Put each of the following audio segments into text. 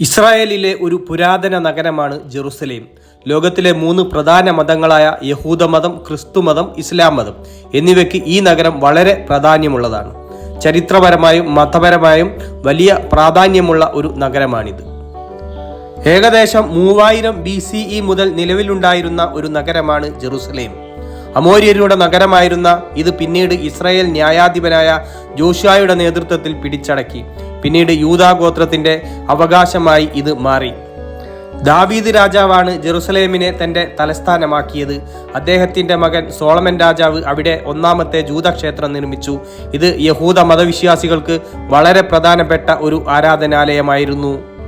ഇസ്രായേലിലെ ഒരു പുരാതന നഗരമാണ് ജെറുസലേം. ലോകത്തിലെ മൂന്ന് പ്രധാന മതങ്ങളായ യഹൂദമതം ക്രിസ്തുമതം ഇസ്ലാം മതം എന്നിവയ്ക്ക് ഈ നഗരം വളരെ പ്രാധാന്യമുള്ളതാണ്. ചരിത്രപരമായും മതപരമായും വലിയ പ്രാധാന്യമുള്ള ഒരു നഗരമാണിത്. ഏകദേശം മൂവായിരം ബി സി ഇ മുതൽ നിലവിലുണ്ടായിരുന്ന ഒരു നഗരമാണ് ജെറുസലേം. അമോര്യരുടെ നഗരമായിരുന്ന ഇത് പിന്നീട് ഇസ്രായേൽ ന്യായാധിപനായ ജോഷായുടെ നേതൃത്വത്തിൽ പിടിച്ചടക്കി. പിന്നീട് യൂതാഗോത്രത്തിന്റെ അവകാശമായി ഇത് മാറി. ദാവീദ് രാജാവാണ് ജെറുസലേമിനെ തന്റെ തലസ്ഥാനമാക്കിയത്. അദ്ദേഹത്തിന്റെ മകൻ സോളമൻ രാജാവ് അവിടെ ഒന്നാമത്തെ ജൂതക്ഷേത്രം നിർമ്മിച്ചു. ഇത് യഹൂദ മതവിശ്വാസികൾക്ക് വളരെ പ്രധാനപ്പെട്ട ഒരു ആരാധനാലയമായിരുന്നു.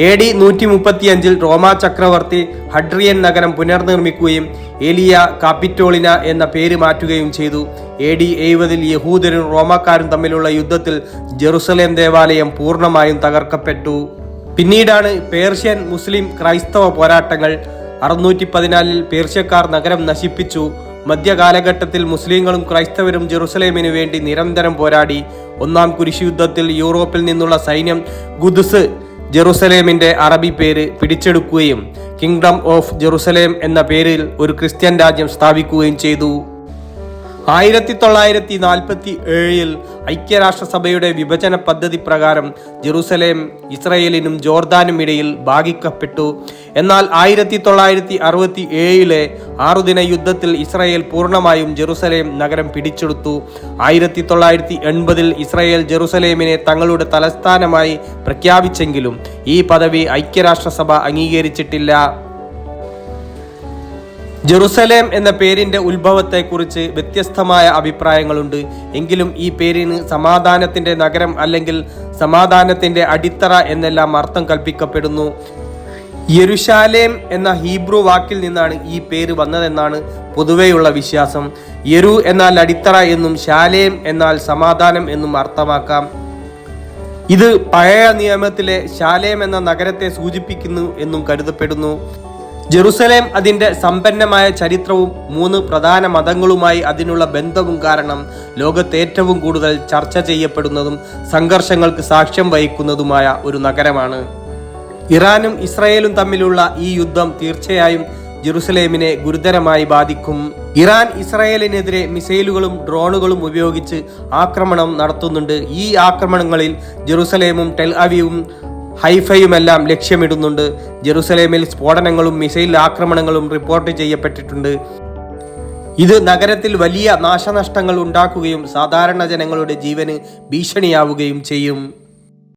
എ ഡി നൂറ്റി മുപ്പത്തിയഞ്ചിൽ റോമാ ചക്രവർത്തി ഹഡ്രിയൻ നഗരം പുനർനിർമ്മിക്കുകയും എലിയ കാപ്പിറ്റോളിന എന്ന പേര് മാറ്റുകയും ചെയ്തു. എ ഡി എഴുപതിൽ യഹൂദരും റോമാക്കാരും തമ്മിലുള്ള യുദ്ധത്തിൽ ജെറുസലേം ദേവാലയം പൂർണമായും തകർക്കപ്പെട്ടു. പിന്നീടാണ് പേർഷ്യൻ മുസ്ലിം ക്രൈസ്തവ പോരാട്ടങ്ങൾ അറുന്നൂറ്റി പതിനാലിൽ പേർഷ്യക്കാർ നഗരം നശിപ്പിച്ചു. മധ്യകാലഘട്ടത്തിൽ മുസ്ലിങ്ങളും ക്രൈസ്തവരും ജെറുസലേമിന് വേണ്ടി നിരന്തരം പോരാടി. ഒന്നാം കുരിശുയുദ്ധത്തിൽ യൂറോപ്പിൽ നിന്നുള്ള സൈന്യം ഗുദ്സ് ജെറുസലേമിന്റെ അറബി പേര് പിടിച്ചെടുക്കുകയും കിങ്ഡം ഓഫ് ജെറുസലേം എന്ന പേരിൽ ഒരു ക്രിസ്ത്യൻ രാജ്യം സ്ഥാപിക്കുകയും ചെയ്തു. ആയിരത്തി തൊള്ളായിരത്തി നാൽപ്പത്തി ഏഴിൽ ഐക്യരാഷ്ട്രസഭയുടെ വിഭജന പദ്ധതി പ്രകാരം ജെറുസലേം ഇസ്രയേലിനും ജോർദാനും ഇടയിൽ ഭാഗിക്കപ്പെട്ടു. എന്നാൽ ആയിരത്തി തൊള്ളായിരത്തി അറുപത്തി ഏഴിലെ ആറുദിന യുദ്ധത്തിൽ ഇസ്രയേൽ പൂർണമായും ജെറുസലേം നഗരം പിടിച്ചെടുത്തു. ആയിരത്തി തൊള്ളായിരത്തി എൺപതിൽ ഇസ്രയേൽ ജെറുസലേമിനെ തങ്ങളുടെ തലസ്ഥാനമായി പ്രഖ്യാപിച്ചെങ്കിലും ഈ പദവി ഐക്യരാഷ്ട്രസഭ അംഗീകരിച്ചിട്ടില്ല. ജെറുസലേം എന്ന പേരിന്റെ ഉത്ഭവത്തെക്കുറിച്ച് വ്യത്യസ്തമായ അഭിപ്രായങ്ങളുണ്ട്. എങ്കിലും ഈ പേരിന് സമാധാനത്തിന്റെ നഗരം അല്ലെങ്കിൽ സമാധാനത്തിന്റെ അടിത്തറ എന്നെല്ലാം അർത്ഥം കൽപ്പിക്കപ്പെടുന്നു. യെരുശാലേം എന്ന ഹീബ്രു വാക്കിൽ നിന്നാണ് ഈ പേര് വന്നതെന്നാണ് പൊതുവെയുള്ള വിശ്വാസം. യെരു എന്നാൽ അടിത്തറ എന്നും ശാലേം എന്നാൽ സമാധാനം എന്നും അർത്ഥമാക്കാം. ഇത് പഴയ നിയമത്തിലെ ശാലേം എന്ന നഗരത്തെ സൂചിപ്പിക്കുന്നു എന്നും കരുതപ്പെടുന്നു. ജെറുസലേം അതിന്റെ സമ്പന്നമായ ചരിത്രവും മൂന്ന് പ്രധാന മതങ്ങളുമായി അതിനുള്ള ബന്ധവും കാരണം ലോകത്ത് ഏറ്റവും കൂടുതൽ ചർച്ച ചെയ്യപ്പെടുന്നതും സംഘർഷങ്ങൾക്ക് സാക്ഷ്യം വഹിക്കുന്നതുമായ ഒരു നഗരമാണ്. ഇറാനും ഇസ്രയേലും തമ്മിലുള്ള ഈ യുദ്ധം തീർച്ചയായും ജെറുസലേമിനെ ഗുരുതരമായി ബാധിക്കും. ഇറാൻ ഇസ്രായേലിനെതിരെ മിസൈലുകളും ഡ്രോണുകളും ഉപയോഗിച്ച് ആക്രമണം നടത്തുന്നുണ്ട്. ഈ ആക്രമണങ്ങളിൽ ജെറുസലേമും ടെൽ അവീവും ഹൈഫയുമെല്ലാം ലക്ഷ്യമിടുന്നുണ്ട്. ജെറുസലേമിൽ സ്ഫോടനങ്ങളും മിസൈൽ ആക്രമണങ്ങളും റിപ്പോർട്ട് ചെയ്യപ്പെട്ടിട്ടുണ്ട്. ഇത് നഗരത്തിൽ വലിയ നാശനഷ്ടങ്ങൾ ഉണ്ടാക്കുകയും സാധാരണ ജനങ്ങളുടെ ജീവന് ഭീഷണിയാവുകയും ചെയ്യും.